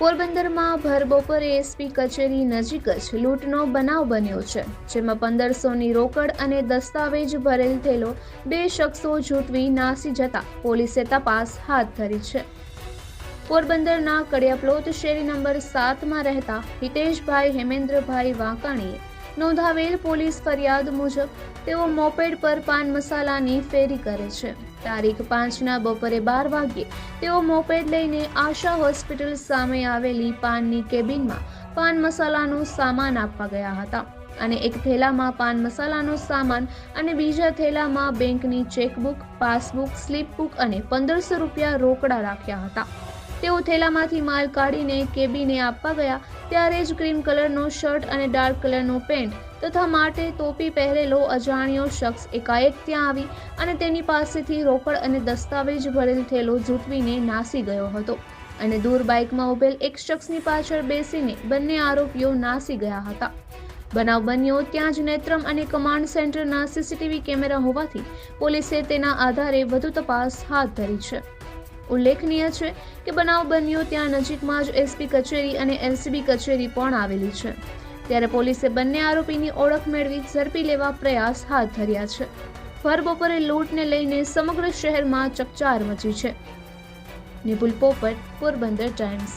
પોરબંદરમાં ભર બપોરે એસપી કચેરી નજીક જ લૂંટનો બનાવ બન્યો છે, જેમાં પંદરસોની રોકડ અને દસ્તાવેજ ભરેલ થેલો બે શખ્સો ઝૂંટવી નાસી જતા પોલીસે તપાસ હાથ ધરી છે. પોરબંદરના કડિયાપ્લોત શેરી નંબર સાતમાં રહેતા હિતેશભાઈ હેમેન્દ્રભાઈ વાંકાણીએ નોંધાવેલ પોલીસ ફરિયાદ મુજબ, તેઓ મોપેડ પર પાન મસાલાની ફેરી કરે છે. તારીખ પાંચના બપોરે બાર વાગ્યે, તેઓ મોપેડ લઈને આશા હોસ્પિટલ સામે આવેલી પાનની કેબિનમાં પાન મસાલાનો સામાન આપવા ગયા હતા. અને એક થેલામાં પાન મસાલાનો સામાન અને બીજા થેલામાં બેંકની ચેકબુક, પાસબુક, સ્લીપબુક અને પંદરસો રૂપિયા રોકડા રાખ્યા હતા. તેઓ થેલામાંથી માલ કાઢીને કેબીને આપવા ગયા. ત્યારે જ ક્રીમ કલરનો શર્ટ અને ડાર્ક કલરનો પેન્ટ તથા માટે ટોપી પહેરેલો અજાણ્યો શખ્સ એકાએક ત્યાં આવી અને તેની પાસેથી રોકડ અને દસ્તાવેજ ભરેલ થેલો ઝૂંટવીને નાસી ગયો હતો અને દૂર બાઇકમાં ઉભેલ એક શખ્સની પાછળ બેસીને બંને આરોપીઓ નાસી ગયા હતા. બનાવ બન્યો ત્યાં જ નેત્રમ અને કમાન્ડ સેન્ટરના સીસીટીવી કેમેરા હોવાથી પોલીસે તેના આધારે વધુ તપાસ હાથ ધરી છે. ઉલ્લેખનીય છે કે બનાવ બન્યો ત્યાં નજીકમાં જ એસપી કચેરી અને એલસીબી કચેરી પણ આવેલી છે. ત્યારે પોલીસે બંને આરોપીની ઓળખ મેળવી ઝડપી લેવા પ્રયાસ હાથ ધર્યા છે. ભર બપોરે લૂંટને લઈને સમગ્ર શહેરમાં ચકચાર મચી છે. નિપુલ પોપટ, પોરબંદર ટાઈમ્સ.